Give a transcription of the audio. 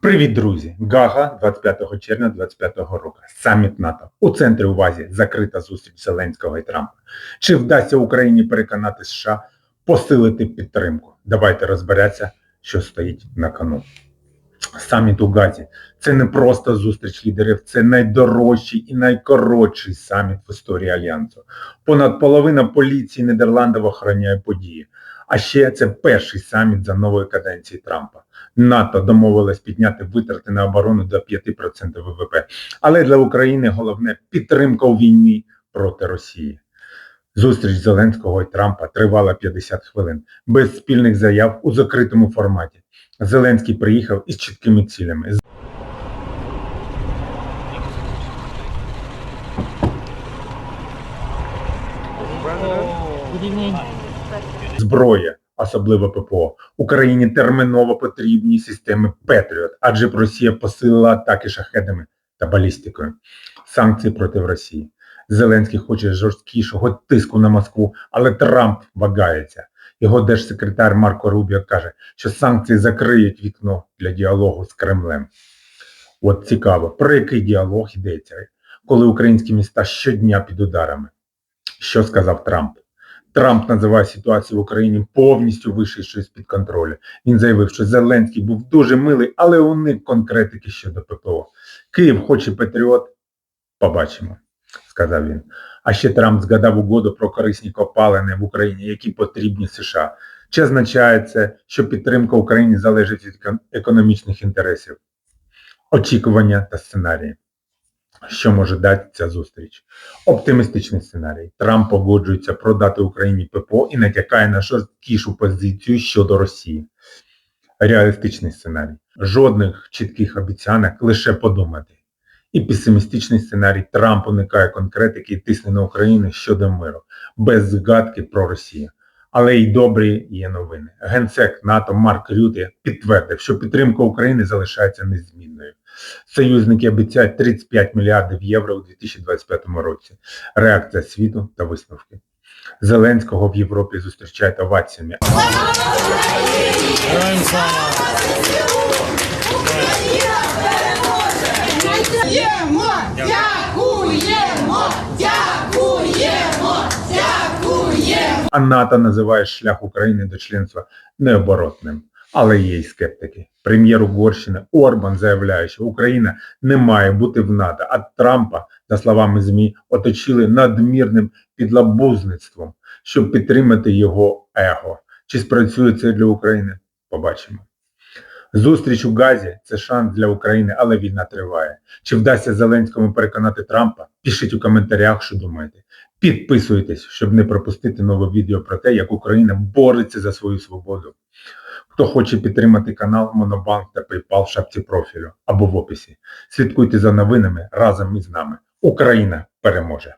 Привіт, друзі! Гага 25 червня 2025 року. Саміт НАТО. У центрі увазі закрита зустріч Зеленського і Трампа. Чи вдасться Україні переконати США посилити підтримку? Давайте розбереться, що стоїть на кону. Саміт у Газі це не просто зустріч лідерів, це найдорожчий і найкоротший саміт в історії Альянсу. Понад половина поліції Нідерландів охороняє події. А ще це перший саміт за нової каденції Трампа. НАТО домовилось підняти витрати на оборону до 5% ВВП. Але для України головне підтримка у війні проти Росії. Зустріч Зеленського і Трампа тривала 50 хвилин, без спільних заяв у закритому форматі. Зеленський приїхав із чіткими цілями. Зброя, особливо ППО. Україні терміново потрібні системи Петріот, адже Росія посилила атаки шахедами та балістикою. Санкції проти Росії. Зеленський хоче жорсткішого тиску на Москву, але Трамп вагається. Його держсекретар Марко Рубіо каже, що санкції закриють вікно для діалогу з Кремлем. От цікаво, про який діалог йдеться, коли українські міста щодня під ударами. Що сказав Трамп? Трамп називає ситуацію в Україні повністю вийшовши з-під контролю. Він заявив, що Зеленський був дуже милий, але уник конкретики щодо ППО. Київ хоче Патріот. Побачимо, сказав він. А ще Трамп згадав угоду про корисні копалини в Україні, які потрібні США. Чи означає це, що підтримка України залежить від економічних інтересів, очікування та сценарії? Що може дати ця зустріч? Оптимістичний сценарій. Трамп погоджується продати Україні ППО і натякає на жорсткішу позицію щодо Росії. Реалістичний сценарій. Жодних чітких обіцянок, лише подумати. І песимістичний сценарій. Трамп уникає конкретики і тисне на Україну щодо миру, без згадки про Росію. Але й добрі є новини. Генсек НАТО Марк Рюте підтвердив, що підтримка України залишається незмінною. Союзники обіцяють 35 мільярдів євро у 2025 році. Реакція світу та висновки. Зеленського в Європі зустрічають оваціями. Дякуємо! Дякуємо! Дякуємо! Дякуємо! А НАТО називає шлях України до членства необоротним. Але є й скептики. Прем'єр Угорщини Орбан заявляє, що Україна не має бути в НАТО, а Трампа, за словами ЗМІ, оточили надмірним підлабузництвом, щоб підтримати його его. Чи спрацює це для України? Побачимо. Зустріч у Газі це шанс для України, але війна триває. Чи вдасться Зеленському переконати Трампа? Пишіть у коментарях, що думаєте. Підписуйтесь, щоб не пропустити нове відео про те, як Україна бореться за свою свободу. Хто хоче підтримати канал, Монобанк та PayPal в шапці профілю або в описі. Слідкуйте за новинами разом із нами. Україна переможе!